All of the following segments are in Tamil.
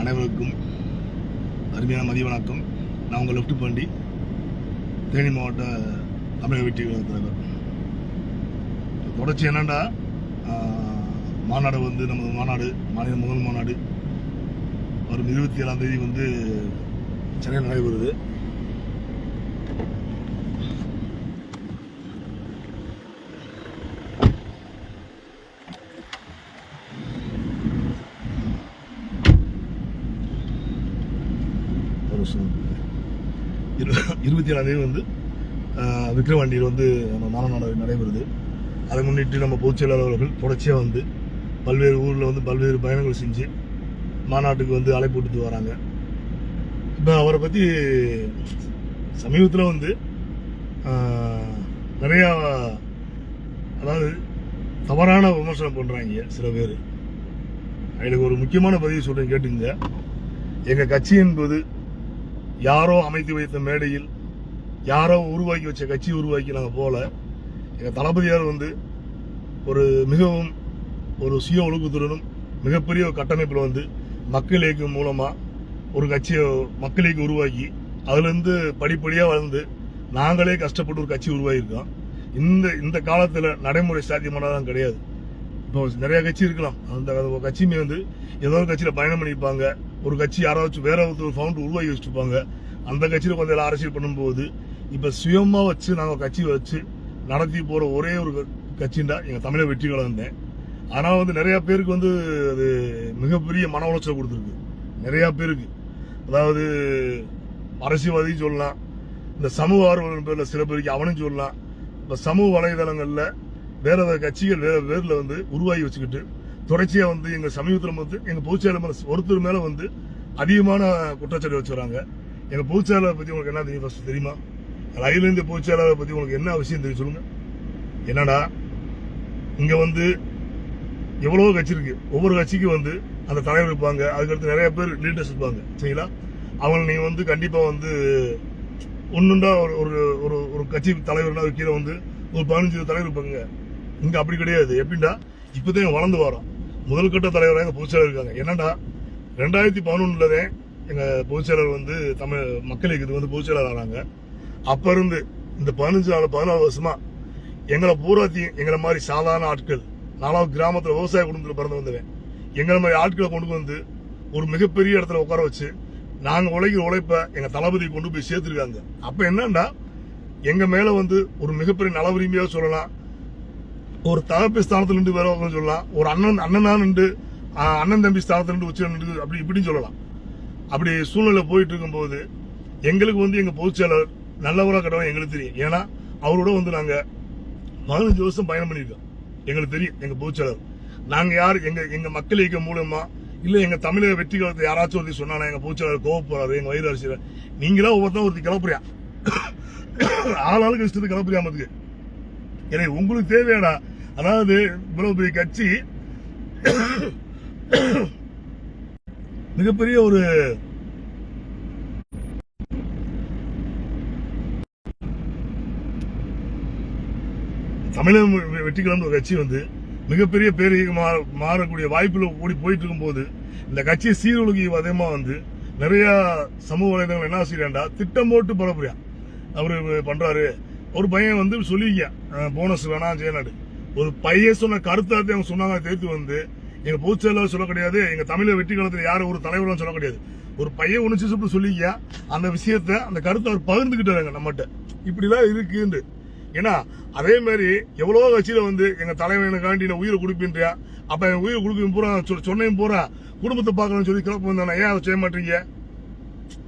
அனைவருக்கும் அருமையான மதிய வணக்கம். நான் உங்கள் லெஃப்ட் பாண்டி தேனி மாவட்ட தமிழக வெற்றி தலைவர். தொடர்ச்சி என்னென்னா மாநாடு வந்து நமது மாநாடு மாநில முதல் மாநாடு. வரும் இருபத்தி ஏழாம் தேதி வந்து சென்னையில் நடைபெறுது. இருபத்தி ஏழாம் தேதி வந்து விக்ரவாண்டியில் வந்து நம்ம மாநாடு நடைபெறுது. அதை முன்னிட்டு நம்ம பொதுச் அவர்கள் தொடர்ச்சியாக வந்து பல்வேறு ஊரில் வந்து பல்வேறு பயணங்கள் செஞ்சு மாநாட்டுக்கு வந்து அழைப்பு விட்டு வராங்க. இப்போ அவரை பற்றி சமீபத்தில் வந்து நிறையா அதாவது தவறான விமர்சனம் பண்ணுறாங்க சில பேர். எனக்கு ஒரு முக்கியமான பதிவு சொல்கிறேன் கேட்டுங்க எங்கள் கட்சி என்பது யாரோ அமைத்து வைத்த மேடையில் யாரோ உருவாக்கி வச்ச கட்சி உருவாக்கி நாங்கள் போகல எங்கள் தளபதியார் வந்து ஒரு மிகவும் ஒரு சுய ஒழுக்கத்துடனும் மிகப்பெரிய ஒரு கட்டமைப்பில் வந்து மக்கள் இயக்கம் மூலமாக ஒரு கட்சியை மக்கள் இயக்கம் உருவாக்கி அதுலேருந்து படிப்படியாக வளர்ந்து நாங்களே கஷ்டப்பட்டு ஒரு கட்சி உருவாகியிருக்கோம் இந்த இந்த காலத்தில் நடைமுறை சாத்தியமானதான் கிடையாது. இப்போ நிறைய கட்சி இருக்கலாம். அந்த கட்சியுமே வந்து ஏதோ ஒரு கட்சியில் பயணம் பண்ணியிருப்பாங்க ஒரு கட்சி யாராச்சும் வேற ஒருத்தர் ஃபவுண்ட் உருவாக்கி வச்சுருப்பாங்க அந்த கட்சியில் கொஞ்சம் அரசியல் பண்ணும்போது இப்போ சுயமாக வச்சு நாங்கள் கட்சி வச்சு நடத்தி போகிற ஒரே ஒரு க- கட்சின்னா எங்கள் தமிழக வெற்றி கழகம் தான் ஆனால் வந்து நிறையா பேருக்கு வந்து அது மிகப்பெரிய மன உளைச்சல் கொடுத்துருக்கு. நிறையா பேருக்கு. அதாவது அரசியல்வாதி சொல்லலாம் இந்த சமூக ஆர்வலர் பேரில் சில பேருக்கு அவனும் சொல்லலாம். இப்போ சமூக வலைதளங்களில் வேற வேறு கட்சிகள் வேறு பேரில் வந்து உருவாகி வச்சுக்கிட்டு தொடர்ச்சியாக வந்து எங்கள் சமீபத்தில் வந்து எங்கள் பொதுச்செயலர் மேல ஒருத்தர் மேலே வந்து அதிகமான குற்றச்சாட்டு வச்சுக்கிறாங்க எங்கள் பொதுச்செயலாளரை பற்றி உங்களுக்கு என்ன தெரியும் ஃபர்ஸ்ட் தெரியுமா? அகில இந்திய பற்றி உங்களுக்கு என்ன விஷயம் தெரியும் சொல்லுங்க. என்னடா? இங்கே வந்து எவ்வளோ கட்சி இருக்கு. ஒவ்வொரு கட்சிக்கும் வந்து அந்த தலைவர் இருப்பாங்க. அதுக்கடுத்து நிறைய பேர் லீடர்ஸ் இருப்பாங்க. சரிங்களா? அவங்க நீங்கள் வந்து கண்டிப்பாக வந்து ஒன்றுண்டா ஒரு ஒரு ஒரு ஒரு கட்சி தலைவர்னா ஒரு கீழே வந்து ஒரு பதினஞ்சு தலைவர் இருப்பாங்க. இங்கே அப்படி கிடையாது. எப்படின்னா இப்போதான் வளர்ந்து வரோம் முதல் கட்ட தலைவராக எங்க பொதுச்செயலர் இருக்காங்க. என்னடா? ரெண்டாயிரத்தி பதினொன்றில் தான் எங்கள் பொதுச்செயலர் வந்து தமிழ் மக்கள் இயக்கத்துக்கு வந்து பொதுச்செயலர் ஆனாங்க. அப்ப இருந்து இந்த பதினஞ்சு நாலு பதினாலு வருஷமா எங்களை பூராத்தையும் எங்களை மாதிரி சாதாரண ஆட்கள் நாலாவது கிராமத்துல விவசாய குடும்பத்தில் பிறந்து வந்தவன் எங்களை மாதிரி ஆட்களை கொண்டு வந்து ஒரு மிகப்பெரிய இடத்துல உட்கார வச்சு நாங்கள் உழைக்கிற உழைப்ப எங்கள் தளபதி கொண்டு போய் சேர்த்துருக்காங்க. அப்போ என்னன்னா எங்கள் மேலே வந்து ஒரு மிகப்பெரிய நல சொல்லலாம் ஒரு தகப்பி ஸ்தானத்தில் நின்று வேற உட்காந்து சொல்லலாம் ஒரு அண்ணன் அண்ணனா நின்று அண்ணன் தம்பி ஸ்தானத்தில் நின்று உச்சி நின்று அப்படி இப்படின்னு சொல்லலாம். அப்படி சூழ்நிலை போயிட்டு இருக்கும்போது எங்களுக்கு வந்து எங்கள் பொதுச் செயலர் நல்லவரா கட்டவும் எங்களுக்கு தெரியும். ஏன்னா அவரோட வந்து நாங்க பதினஞ்சு வருஷம் பயணம் பண்ணியிருக்கோம். எங்களுக்கு தெரியும் எங்க பொதுச்செயலர். நாங்க யார் எங்க எங்க மக்கள் இயக்கம் மூலமா இல்ல எங்க தமிழக வெற்றி காலத்தை யாராச்சும் ஒருத்தி சொன்னாலும் எங்க பொதுச்செயலர் கோவப்படுறாரு எங்க வயிறு அரசியல். நீங்களா ஒவ்வொருத்தரும் ஒருத்தி கிளப்புறியா? ஆளாளுக்கு இஷ்டத்துக்கு கிளப்புறியா மதுக்கு? எனவே உங்களுக்கு தேவையாடா அதாவது இவ்வளவு பெரிய கட்சி மிகப்பெரிய ஒரு தமிழக வெ- வெற்றிக்கிழமை ஒரு கட்சி வந்து மிகப்பெரிய பேரிய மாறக்கூடிய வாய்ப்பில் கூடி போயிட்டு இருக்கும்போது இந்த கட்சியை சீரொழுகி அதேமா வந்து நிறைய சமூக வலைதளங்கள் என்ன செய்யறாண்டா திட்டம் போட்டு பரப்புறியா. அவரு பண்றாரு. ஒரு பையன் வந்து சொல்லிக்க போனஸ் வேணாம் ஜெயநாடு. ஒரு பையன் சொன்ன கருத்தாத்தை அவங்க சொன்னாங்க தேர்த்து வந்து எங்க பொதுச் செயலாளர் சொல்ல கிடையாது எங்க தமிழக வெற்றி காலத்தில் யாரும் ஒரு தலைவரும் சொல்ல கிடையாது. ஒரு பையன் உணர்ச்சி சுட்டு சொல்லிக்க அந்த விஷயத்த அந்த கருத்தை அவர் பகிர்ந்துகிட்டாங்க நம்மகிட்ட. இப்படிதான் இருக்குன்னு. ஏன்னா அதே மாதிரி எவ்வளோ கட்சியில வந்து எங்க தலைவனுக்காண்டி நான் உயிரை கொடுப்பேன்றியா? அப்ப என் உயிரை கொடுக்க பூரா சொன்னையும் சொன்னேன் பூரா. குடும்பத்தை பார்க்கணும்னு சொல்லி கிளப்ப வந்தானே ஏன் அதை செய்ய மாட்டீங்க?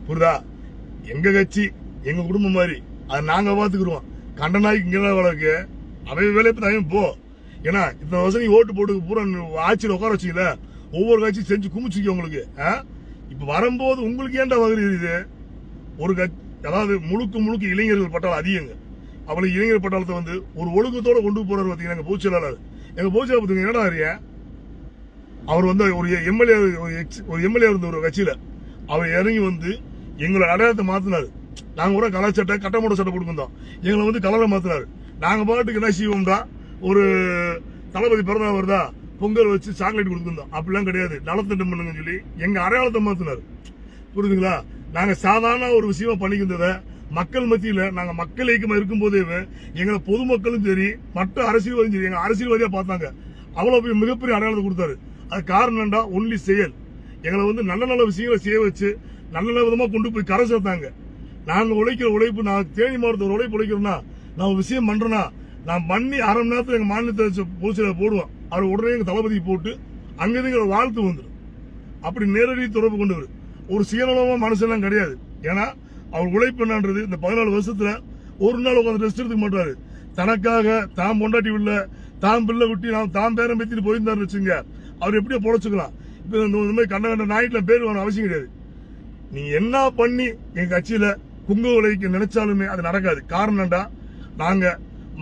புரியுதா? எங்க கட்சி எங்க குடும்பம் மாதிரி. அதை நாங்க பார்த்துக்குருவோம் கண்டனாய்க்கு இங்கே தான் வளர்க்கு. அவன் வேலையை பத்தி போ. ஏன்னா இத்தனை வருஷம் நீ ஓட்டு போட்டு பூரா ஆட்சியில் உட்கார வச்சீங்கள ஒவ்வொரு கட்சியும் செஞ்சு குமிச்சிக்க உங்களுக்கு ஆ? இப்ப வரும்போது உங்களுக்கு ஏன்டா வகுதி இது? ஒரு கட்சி அதாவது முழுக்க முழுக்க இளைஞர்கள் பட்டால் அதிகங்க. அவளுக்கு இளைஞர் பட்டாளத்தை வந்து ஒரு ஒழுக்கத்தோட கொண்டு போறாரு பாத்தீங்கன்னா எங்க பொதுச்செயலாளர். எங்க பொதுச்செயலாளர் பாத்தீங்கன்னா என்னடா அறிய? அவர் வந்து ஒரு எம்எல்ஏ ஒரு எக்ஸ் ஒரு எம்எல்ஏ இருந்த ஒரு கட்சியில அவர் இறங்கி வந்து எங்களை அடையாளத்தை மாத்தினாரு. நாங்க கூட கலர் சட்டை கட்டமோட சட்டை கொடுக்குறோம் எங்களை வந்து கலரை மாத்தினாரு. நாங்க பாட்டுக்கு என்ன செய்வோம்டா? ஒரு தளபதி பிறந்தா வருதா? பொங்கல் வச்சு சாக்லேட் கொடுத்துருந்தோம் அப்படிலாம் கிடையாது. நலத்திட்டம் பண்ணுங்கன்னு சொல்லி எங்க அடையாளத்தை மாத்தினாரு. புரியுதுங்களா நாங்க சாதாரண ஒரு விஷயமா பண்ணிக்கின்றத மக்கள் மத்தியில நாங்க மக்கள் இயக்கமா இருக்கும்போதே எங்களை பொதுமக்களும் சரி மற்ற அரசியல்வாதியும் சரி எங்க அரசியல்வாதியா பார்த்தாங்க. அவ்வளவு பெரிய மிகப்பெரிய அடையாளத்தை கொடுத்தாரு. அது காரணம் என்னடா ஒன்லி செயல். எங்களை வந்து நல்ல நல்ல விஷயங்களை செய்ய வச்சு நல்ல நல்ல விதமா கொண்டு போய் கரை சேர்த்தாங்க. நாங்க உழைக்கிற உழைப்பு நான் தேனி மாவட்டத்தில் உழைப்பு உழைக்கிறோம்னா நான் விஷயம் பண்றேன்னா நான் பண்ணி அரை மணி நேரத்தில் எங்க மாநிலத்தை பொதுச்செயலர் போடுவோம் அவர் உடனே எங்க தளபதி போட்டு அங்கிருந்து எங்களை வாழ்த்து வந்துடும் அப்படி நேரடி தொடர்பு கொண்டவர். ஒரு சுயநலமா மனசெல்லாம் கிடையாது. ஏன்னா அவர் உழைப்பு என்னன்றது இந்த பதினாலு வருஷத்துல ஒரு நாள் உட்காந்து ரெஸ்ட் எடுத்துக்க மாட்டாரு. தனக்காக தாம் பொண்டாட்டி உள்ள தாம் பிள்ளை குட்டி நான் தாம் பேரம் பேத்திட்டு போயிருந்தாருன்னு வச்சுங்க அவர் எப்படியோ பொழைச்சுக்கலாம். இப்ப இந்த மாதிரி கண்ட கண்ட நாய்க்குல பேர் வேணும் அவசியம் கிடையாது. நீ என்ன பண்ணி எங்க கட்சியில குங்க உழைக்க நினைச்சாலுமே அது நடக்காது. காரணம் என்னடா நாங்க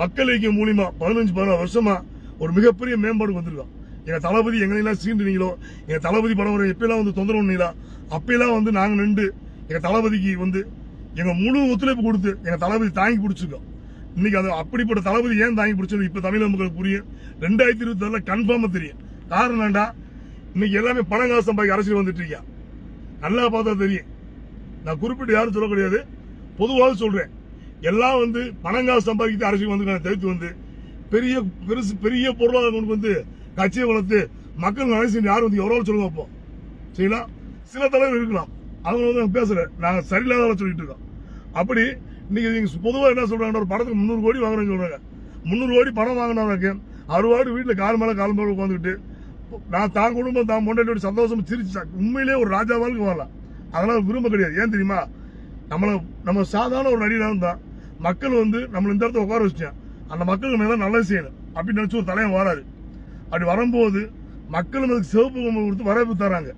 மக்கள் ஐக்கியம் மூலியமா பதினஞ்சு பதினாறு வருஷமா ஒரு மிகப்பெரிய மேம்பாடு வந்திருக்கோம் எங்க தளபதி எங்களெல்லாம் சீண்டுனீங்களோ எங்க தளபதி படம் வர எப்பெல்லாம் வந்து தொந்தரவு பண்ணீங்களா அப்பெல்லாம் வந்து நாங்க நின்று எங்க தளபதிக்கு வந்து எங்க முழு ஒத்துழைப்பு கொடுத்து எங்க தளபதி தாங்கி பிடிச்சிருக்கோம். இன்னைக்கு அது அப்படிப்பட்ட தளபதி ஏன் தாங்கி பிடிச்சது? இப்ப தமிழக மக்களுக்கு புரியும். ரெண்டாயிரத்தி இருபத்தி ஆறுல கன்ஃபார்மா தெரியும். காரணம் வேண்டா இன்னைக்கு எல்லாமே பணம் காசு சம்பாதிக்க அரசியல் வந்துட்டு இருக்கியா நல்லா பார்த்தா தெரியும். நான் குறிப்பிட்டு யாரும் சொல்ல கிடையாது. பொதுவாக சொல்றேன். எல்லாம் வந்து பணம் காசு சம்பாதிக்கிட்டு அரசியல் வந்து தவிர்த்து வந்து பெரிய பெருசு பெரிய பொருளாதாரம் கொண்டு வந்து கட்சியை வளர்த்து மக்கள் நலன் யாரும் வந்து எவ்வளவு சொல்லுங்க அப்போ. சரிங்களா? சில தலைவர் இருக்கலாம். அவங்க வந்து நான் சரியில்லாத சொல்லிட்டு இருக்கோம். அப்படி இன்னைக்கு நீங்க பொதுவா என்ன சொல்றாங்க ஒரு படத்துக்கு முந்நூறு கோடி வாங்குறேன்னு சொல்றாங்க. முந்நூறு கோடி பணம் வாங்கினாங்க அறுவாடு வீட்டுல கால் மேல கால் மேல உட்காந்துக்கிட்டு நான் தான் குடும்பம் தான் பொண்டாட்டியோட சந்தோஷம் சிரிச்சு உண்மையிலேயே ஒரு ராஜாவாளுக்கு வரலாம் அதெல்லாம் விரும்ப கிடையாது. ஏன் தெரியுமா? நம்மள நம்ம சாதாரண ஒரு நடிகராக இருந்தா மக்கள் வந்து நம்மள இந்த இடத்துல உட்கார வச்சுட்டேன். அந்த மக்களுக்கு மேலே நல்லது செய்யணும். அப்படின்னு நினைச்சு ஒரு தலையம் வராரு. அப்படி வரும்போது மக்கள் அதுக்கு சிவப்பு பொம்மை கொடுத்து வரவேற்பு தராங்க.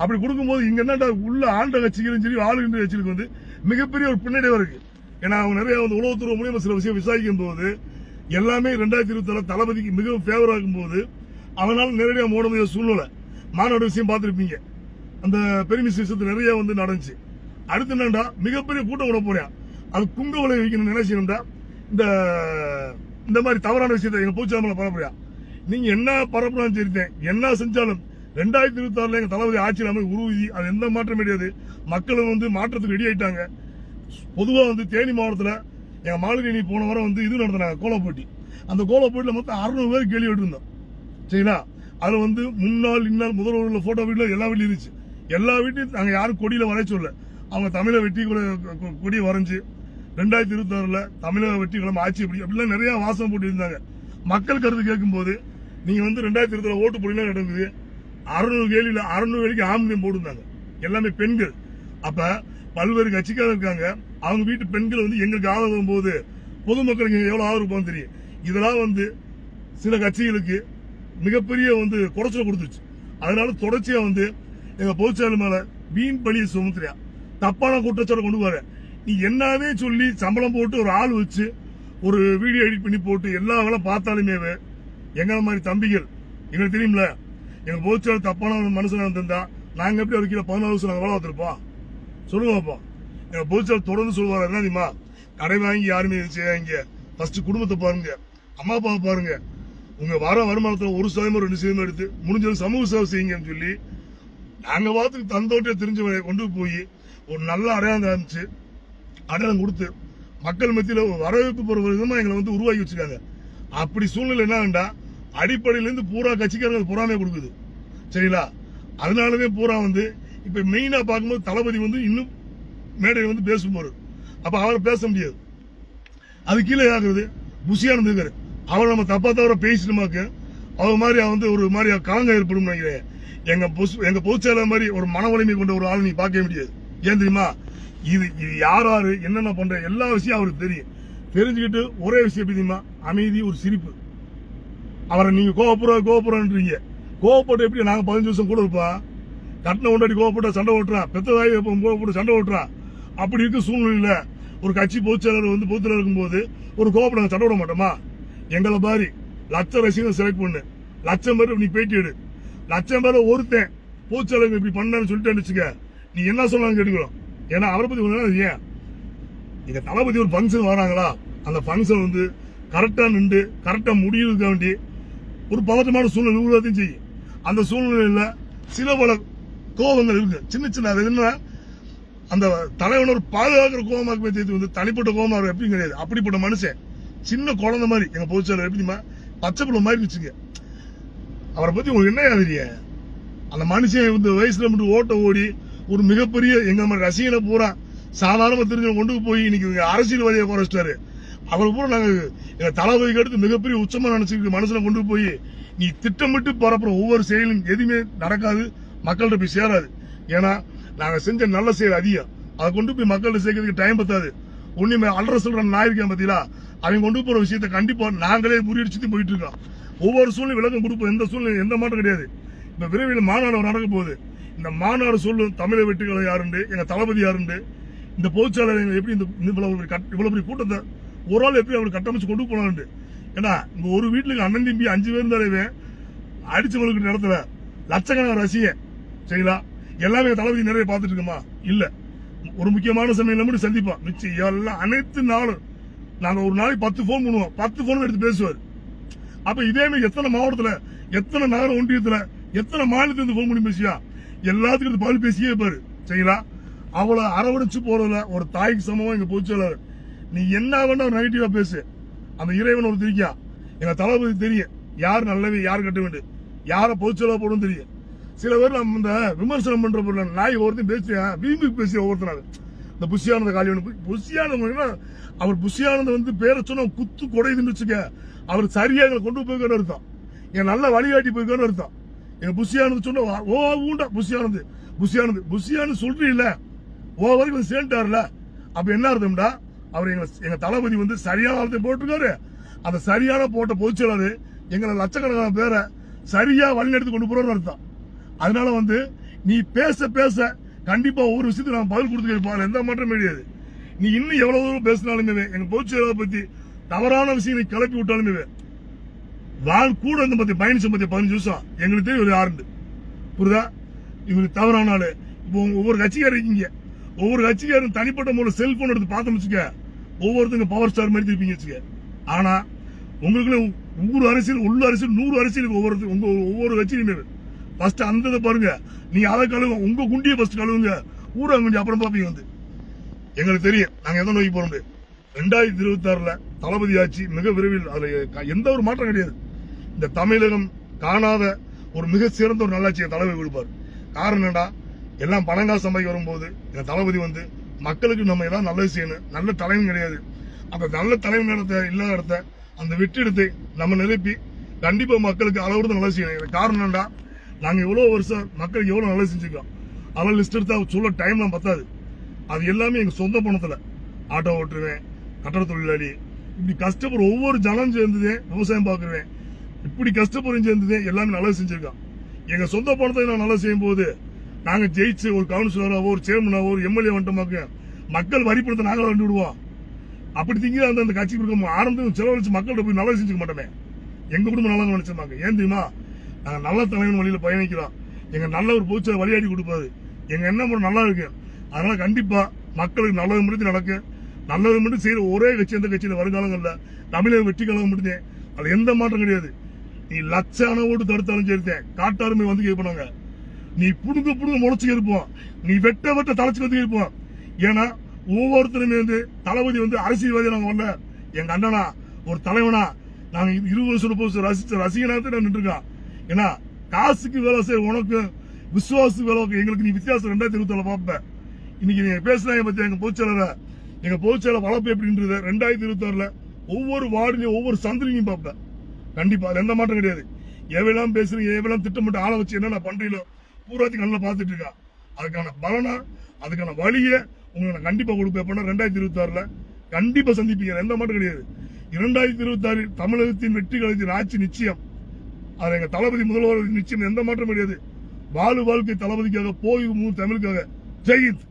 அப்படி கொடுக்கும்போது இங்க என்னடா உள்ள ஆண்ட கட்சிகளும் சரி ஆளுகின்ற கட்சிகளுக்கு வந்து மிகப்பெரிய ஒரு பின்னடைவு இருக்கு. ஏன்னா அவங்க நிறைய வந்து உளவுத்துறை மூலியமா சில விஷயம் விசாரிக்கும் போது எல்லாமே ரெண்டாயிரத்தி இருபத்தி ஏழு தளபதிக்கு மிகவும் ஃபேவர் இருக்கும் போது அவனால் நேரடியாக மூட முடியாத சூழ்நிலை. மாநாடு விஷயம் பார்த்துருப்பீங்க. அந்த பெருமிஸ் விஷயத்து நிறைய வந்து நடந்துச்சு. அடுத்து என்னடா மிகப்பெரிய கூட்டம் விட போறேன் அது குங்க விளை வைக்கணும்னு இந்த இந்த மாதிரி தவறான விஷயத்தை எங்க பூச்சாமல பரப்புறியா? நீங்க என்ன பரப்புறான்னு சரித்தேன் என்ன செஞ்சாலும் ரெண்டாயிரத்தி இருபத்தி ஆறுல எங்க தளபதி ஆட்சியில் அமைப்பு உருவி அது எந்த மாற்றம் கிடையாது. மக்களும் வந்து மாற்றத்துக்கு ரெடி ஆயிட்டாங்க பொதுவாக வந்து தேனி மாவட்டத்தில் எங்கள் மாளிகை போன வாரம் வந்து இது நடத்தினாங்க கோலப்போட்டி. அந்த கோலப்போட்டியில் மொத்தம் அறுநூறு பேர் கேள்வி விட்டுருந்தோம் சரிங்களா? அதில் வந்து முன்னாள் இந்நாள் முதல்வர்கள் ஃபோட்டோ வீட்டில் எல்லா வீட்லயும் இருந்துச்சு. எல்லா வீட்டையும் நாங்கள் யாரும் கொடியில் வரைய சொல்ல அவங்க தமிழை வெட்டி கூட கொடியை வரைஞ்சு ரெண்டாயிரத்தி இருபத்தி ஆறுல தமிழக வெற்றி கிழமை ஆட்சி எப்படி அப்படிலாம் நிறையா வாசம் போட்டு இருந்தாங்க மக்கள் கருத்து கேட்கும்போது நீங்கள் வந்து ரெண்டாயிரத்தி இருபதுல ஓட்டு போடலாம் நடக்குது. அறுநூறு கேள்வியில அறுநூறு வேலைக்கு ஆம்பளையும் போட்டிருந்தாங்க. எல்லாமே பெண்கள். அப்ப பல்வேறு கட்சிக்காரர் இருக்காங்க. அவங்க வீட்டு பெண்கள் வந்து எங்களுக்கு ஆதரவு போது பொதுமக்களுக்கு எவ்வளவு ஆதரவு போகும் தெரியும். இதெல்லாம் வந்து சில கட்சிகளுக்கு மிகப்பெரிய வந்து குறைச்சல் கொடுத்துருச்சு. அதனால தொடர்ச்சியா வந்து எங்க பொதுச்செயலர் மேல வீண் பழிய சுமத்துறியா. தப்பான குற்றச்சாட்டை கொண்டு வர. நீ என்னவே சொல்லி சம்பளம் போட்டு ஒரு ஆள் வச்சு ஒரு வீடியோ எடிட் பண்ணி போட்டு எல்லா வேலை பார்த்தாலுமே எங்களை மாதிரி தம்பிகள் எங்களுக்கு தெரியும்ல எங்க பொதுச்செயலர் தப்பான ஒரு மனுஷனா இருந்திருந்தா நாங்க எப்படி அவருக்கு கீழே பதினாலு வருஷம் நாங்க வேலை பார்த்திருப்போம்? சொல்லுங்க பாப்போம் எங்க பொதுச்செயலர் தொடர்ந்து சொல்லுவாரு என்ன தெரியுமா? கடை வாங்கி யாருமே இருந்துச்சு செய்யாங்க ஃபர்ஸ்ட் குடும்பத்தை பாருங்க. அம்மா அப்பாவை பாருங்க. உங்க வர வருமானத்துல ஒரு சதவீதம் ரெண்டு சதவீதம் எடுத்து முடிஞ்சது சமூக சேவை செய்யுங்கன்னு சொல்லி நாங்க வாத்துக்கு தந்தோட்டே தெரிஞ்சவனை கொண்டு போய் ஒரு நல்ல அடையாளம் காமிச்சு அடையாளம் கொடுத்து மக்கள் மத்தியில வரவேற்பு பெற விதமா எங்களை வந்து உருவாக்கி வச்சிருக்காங்க. அப்படி சூழ்நிலை என்ன அடிப்படையில இருந்து பூரா கட்சிக்காரங்க பொறாமை கொடுக்குது. சரிங்களா? அதனாலவே பூரா வந்து இப்ப மெயினா பார்க்கும்போது தளபதி வந்து இன்னும் மேடையில் வந்து பேசும்போது அப்ப அவரை பேச முடியாது. அது கீழே ஆகுறது புஷியானது இருக்காரு அவர் நம்ம தப்பா தவிர பேசினோமாக்கு அவர் மாதிரி வந்து ஒரு மாதிரி கலங்க ஏற்படும் நினைக்கிறேன். எங்க பொஸ்- எங்க பொதுச்செயலர் மாதிரி ஒரு மன வலிமை கொண்ட ஒரு ஆள் நீ பார்க்க முடியாது. ஏன் தெரியுமா? இது இது யார் யாரு என்னென்ன பண்ற எல்லா விஷயம் அவருக்கு தெரியும். தெரிஞ்சுக்கிட்டு ஒரே விஷயம் எப்படி தெரியுமா? அமைதி ஒரு சிரிப்பு. அவரை நீங்க கோவப்புற கோவப்புறன்றீங்க கோவப்பட்டு எப்படி நாங்க பதினஞ்சு வருஷம் கூட இருப்பா? கட்டின உண்டாடி கோவப்பட்ட சண்டை ஓட்டுறான் பெத்ததாய் கோவப்பட்டு சண்டை ஓட்டுறான் அப்படி இருக்க சூழ்நிலையில ஒரு கட்சி பொதுச்செயலர் வந்து பொதுச்செயலர் இருக்கும்போது ஒரு கோவப்பட நாங்கள் சண்டை விட மாட்டோமா? எங்களை மாதிரி லட்சம் ரசிகர்கள் செலக்ட் பண்ணு. லட்சம் பேர் நீ பேட்டி எடு. லட்சம் பேர் ஒருத்தன் பொதுச்செயலர் இப்படி பண்ணான்னு சொல்லிட்டேன்னு வச்சுக்க நீ என்ன சொன்னாலும் கேட்டுக்கிறோம் ஏன்னா அவரை பத்தி ஒண்ணு ஏன் இந்த தளபதி ஒரு ஃபங்க்ஷன் வராங்களா? அந்த ஃபங்க்ஷன் வந்து கரெக்டா நின்று கரெக்டா முடிவுக்க வேண்டி ஒரு பதட்டமான சூழ்நிலை உருவாத்தையும் செய்யும். அந்த சூழ்நிலையில சில பல கோபங்கள் இருக்கு. சின்ன சின்ன அது என்ன அந்த தலைவனர் பாதுகாக்கிற கோபமா இருக்குமே தெரியுது வந்து தனிப்பட்ட கோபமா இருக்கும் எப்படியும் கிடையாது. அப்படிப்பட்ட மனுஷன் சின்ன குழந்தை மாதிரி எங்க பொதுச்செயலர் எப்படிமா பச்சை பிள்ளை மாதிரி வச்சுங்க. அவரை பத்தி உங்களுக்கு என்ன தெரிய அந்த மனுஷன் இந்த வயசுல மட்டும் ஓட்ட ஓடி ஒரு மிகப்பெரிய எங்க மாதிரி ரசிகனை பூரா சாதாரணமா தெரிஞ்ச கொண்டு போய் இன்னைக்கு அரசியல் அரசியல்வாதியை குறைச்சிட்டாரு அவர் பூரா நாங்க எங்க தளபதிக்கு அடுத்து மிகப்பெரிய உச்சமா நினைச்சிருக்கு மனசுல கொண்டு போய் நீ திட்டமிட்டு போறப்புற ஒவ்வொரு செயலும் எதுவுமே நடக்காது. மக்கள்கிட்ட போய் சேராது. ஏன்னா நாங்க செஞ்ச நல்ல செயல் அதிகம். அதை கொண்டு போய் மக்கள்கிட்ட சேர்க்கறதுக்கு டைம் பத்தாது. ஒண்ணுமே அல்ற சொல்ற நாயிருக்கேன் இருக்கேன் பாத்தீங்களா? கொண்டு போற விஷயத்த கண்டிப்பா நாங்களே முறியடிச்சுட்டு போயிட்டு இருக்கோம் ஒவ்வொரு சூழ்நிலை விளக்கம் கொடுப்போம். எந்த சூழ்நிலை எந்த மாற்றம் கிடையாது. இப்ப விரைவில் மாநாடு நடக்க போகுது. இந்த மாநாடு சொல்லும் தமிழை வெட்டுகளை யாருண்டு? எங்க தளபதி யாருண்டு? இந்த பொதுச்சாளர் எப்படி இந்த இவ்வளவு பெரிய கட்- இவ்வளவு பெரிய கூட்டத்தை ஒரு ஆள் எப்படி அவர் கட்டமைச்சு கொண்டு போனாரு ஏன்னா இங்க ஒரு வீட்டுக்கு அண்ணன் தம்பி அஞ்சு பேர் இருந்தாலே அடிச்சவங்களுக்கு இடத்துல லட்சக்கணக்கான ரசிகன். சரிங்களா? எல்லாமே தளபதி நிறைய பார்த்துட்டு இருக்கோமா இல்ல. ஒரு முக்கியமான சமயம் மட்டும் சந்திப்போம் மிச்சம் எல்லாம் அனைத்து நாளும். நாங்க ஒரு நாளைக்கு பத்து ஃபோன் பண்ணுவோம். பத்து ஃபோன் எடுத்து பேசுவார். அப்ப இதே மாதிரி எத்தனை மாவட்டத்துல எத்தனை நகர ஒன்றியத்துல எத்தனை மாநிலத்துல இருந்து ஃபோன் பண்ணி பேசியா? எல்லாத்துக்கும் எடுத்து பால் பேசியே இருப்பாரு. சரிங்களா? அவளை அரவணைச்சு போறதுல ஒரு தாய்க்கு சமமா இங்க போச்சு நீ என்ன வேணா நெகட்டிவா பேசு. அந்த இறைவன் ஒரு தெரியா எங்க தளபதி தெரியும் யார் நல்லவே யார் கட்ட வேண்டும் யார பொதுச்செலவு போடும் தெரியும் சில பேர் நம்ம இந்த விமர்சனம் பண்ற பொருள் நாய் ஒருத்தையும் பேசுறேன் வீம்பு பேசி ஒவ்வொருத்தனால இந்த புஷியானந்த காலியவன் புஷியானந்த அவர் புஷியானந்த வந்து பேரை சொன்ன குத்து குடையுதுன்னு வச்சுக்க. அவர் சரியா எங்களை கொண்டு போய்க்கணும் அர்த்தம். என் நல்ல வழிகாட்டி போய்க்கணும் அர்த்தம். எங்க புஷியானது சொன்ன வா- ஓ ஊண்டா புஷியானது புஷியானது புஷியானது சொல்றீல்ல. ஓ வரைக்கும் சேர்ந்துட்டார்ல அப்ப என்ன அர்த்தம்டா? அவர் எங்க எங்க தளபதி வந்து சரியான வார்த்தை போட்டிருக்காரு. அந்த சரியான போட்ட பொதுச்செயலர் எங்களை லட்சக்கணக்கான பேரை சரியா வழிநடத்தி கொண்டு போறோம்னு அர்த்தம். அதனால வந்து நீ பேச பேச கண்டிப்பா ஒவ்வொரு விஷயத்தையும் நான் பதில் கொடுத்துட்டு எந்த மாற்றம் கிடையாது. நீ இன்னும் எவ்வளவு தூரம் பேசினாலுமே எங்க பொதுச்செயலாளர் பத்தி தவறான விஷயம் நீ கிளப்பி விட்டாலுமே வாழ் கூட இருந்து பத்தி பயணிச்சு பத்தி பதினஞ்சு வருஷம் எங்களுக்கு தெரியும் இவர் யாருன்னு. புரியுதா? இவரு தவறான ஆளு. இப்போ ஒவ்வொரு கட்சிக்காரர் இருக்கீங்க. ஒவ்வொரு கட்சிக்காரும் தனிப்பட்ட முறையில் செல்போன் எடுத்து பார்த்தோம்னு வச்சுக்க ஒவ்வொருத்தங்க பவர் ஸ்டார் மாதிரி இருப்பீங்க வச்சுக்க ஆனா உங்களுக்குள்ள ஊர் அரசியல் உள்ள அரசியல் நூறு அரசியலுக்கு ஒவ்வொரு உங்க ஒவ்வொரு கட்சியுமே ஃபர்ஸ்ட் அந்த இதை பாருங்க. நீங்க அதை கழுவுங்க உங்க குண்டியை ஃபர்ஸ்ட் கழுவுங்க. ஊரா கொஞ்சம் அப்புறம் பாப்பீங்க வந்து. எங்களுக்கு தெரியும். நாங்க எதை நோக்கி போறோம் ரெண்டாயிரத்தி இருபத்தி ஆறுல தளபதி ஆட்சி மிக விரைவில் அதுல க- எந்த ஒரு மாற்றம் கிடையாது. இந்த தமிழகம் காணாத ஒரு மிக சிறந்த ஒரு நல்லாட்சியை தலைவர் கொடுப்பார். காரணம் என்னடா எல்லாம் பணங்காசு சம்பாதிக்க வரும்போது இந்த தளபதி வந்து மக்களுக்கு நம்ம ஏதாவது நல்லது செய்யணும். நல்ல தலைவன் கிடையாது. அந்த நல்ல தலைவன் இடத்த இல்லாத இடத்த அந்த வெற்றிடத்தை நம்ம நிரப்பி கண்டிப்பா மக்களுக்கு அளவுறது நல்லது செய்யணும். இதுக்கு காரணம் என்னடா நாங்கள் எவ்வளோ வருஷம் மக்களுக்கு எவ்வளோ நல்லது செஞ்சுருக்கோம். அதெல்லாம் லிஸ்ட் எடுத்தால் சொல்ல டைம்லாம் பத்தாது. அது எல்லாமே எங்கள் சொந்த பணத்தில். ஆட்டோ ஓட்டுருவேன் கட்டட தொழிலாளி. இப்படி கஷ்டப்படுற ஒவ்வொரு ஜனம் சேர்ந்ததே விவசாயம் பார்க்குறேன் இப்படி கஷ்டப்படுற சேர்ந்ததே எல்லாமே நல்லது செஞ்சுருக்கான். எங்கள் சொந்த பணத்தை நான் நல்லா செய்யும் போது நாங்க ஜெயிச்சு ஒரு கவுன்சிலராவோ ஒரு சேர்மனாவோ ஒரு எம்எல்ஏ வந்துட்டோமாக்க மக்கள் வரி பணத்தை நாங்களே வந்து விடுவோம் அப்படி திங்க அந்த அந்த கட்சி கொடுக்க ஆரம்பத்தில் செலவழிச்சு மக்கள்கிட்ட போய் நல்லது செஞ்சுக்க மாட்டோமே. எங்க குடும்பம் நல்லா நினைச்சிருந்தாங்க. ஏன் தெரியுமா? நாங்க நல்ல தலைவன் வழியில பயணிக்கிறோம். எங்க நல்ல ஒரு பூச்சை வழியாடி கொடுப்பாரு. எங்க எண்ணம் நல்லா இருக்கு. அதனால கண்டிப்பா மக்களுக்கு நல்லது மட்டும் நடக்கு. நல்லது மட்டும் செய்யற ஒரே கட்சி எந்த கட்சியில வருங்காலங்கள்ல தமிழக வெற்றி கழகம் மட்டும்தான் அது எந்த மாற்றம் கிடையாது. நீ லட்சான ஓட்டு தடுத்தாலும் சரித்தேன் காட்டாருமே வந்து கேட்பாங்க நீ புடுங்க புடுங்க முளைச்சு இருப்போம் நீ வெட்ட வெட்ட தலைச்சு வந்து இருப்போம் ஏன்னா ஒவ்வொருத்தருமே வந்து தளபதி வந்து அரசியல்வாதி நாங்க வரல. எங்க அண்ணனா ஒரு தலைவனா நாங்க இருபது வருஷம் போது ரசிச்ச ரசிகனாக நான் நின்றுருக்கான். ஏன்னா காசுக்கு வேலை செய்ய உனக்கு விசுவாசத்துக்கு வேலை எங்களுக்கு நீ வித்தியாசம் ரெண்டாயிரத்தி இருபத்தி ஏழு பார்ப்பேன் இன்னைக்கு நீங்க பேசுனாங்க பத்தி எங்க பொதுச்செயலரை எங்க பொதுச்செயலர் வளர்ப்பு எப்படின்றது ரெண்டாயிரத்தி இருபத்தி ஆறுல ஒவ்வொரு வார்டுலயும் ஒவ்வொரு சந்திரிலையும் பார்ப்பேன் கண்டிப்பா எந்த மாற்றம் கிடையாது. எவ்வளவு பேசுறீங்க எவ்வளவு திட்டமிட்டு ஆளை வச்சு என்னென்ன பண்றீங்களோ பூராத்தி நல்லா பார்த்துட்டு இருக்கா. அதுக்கான பலனா அதுக்கான வழியை உங்களுக்கு நான் கண்டிப்பாக கொடுப்பேன். ரெண்டாயிரத்தி இருபத்தாறுல கண்டிப்பாக கண்டிப்பா சந்திப்பீங்க. எந்த மாற்றம் கிடையாது. இரண்டாயிரத்தி இருபத்தாறில் தமிழகத்தின் வெற்றி கழகத்தின் ஆட்சி நிச்சயம். அது எங்க தளபதி முதல்வர் நிச்சயம். எந்த மாற்றம் கிடையாது. வாழு வாழ்க்கை தளபதிக்காக போய் தமிழுக்காக. ஜெயித்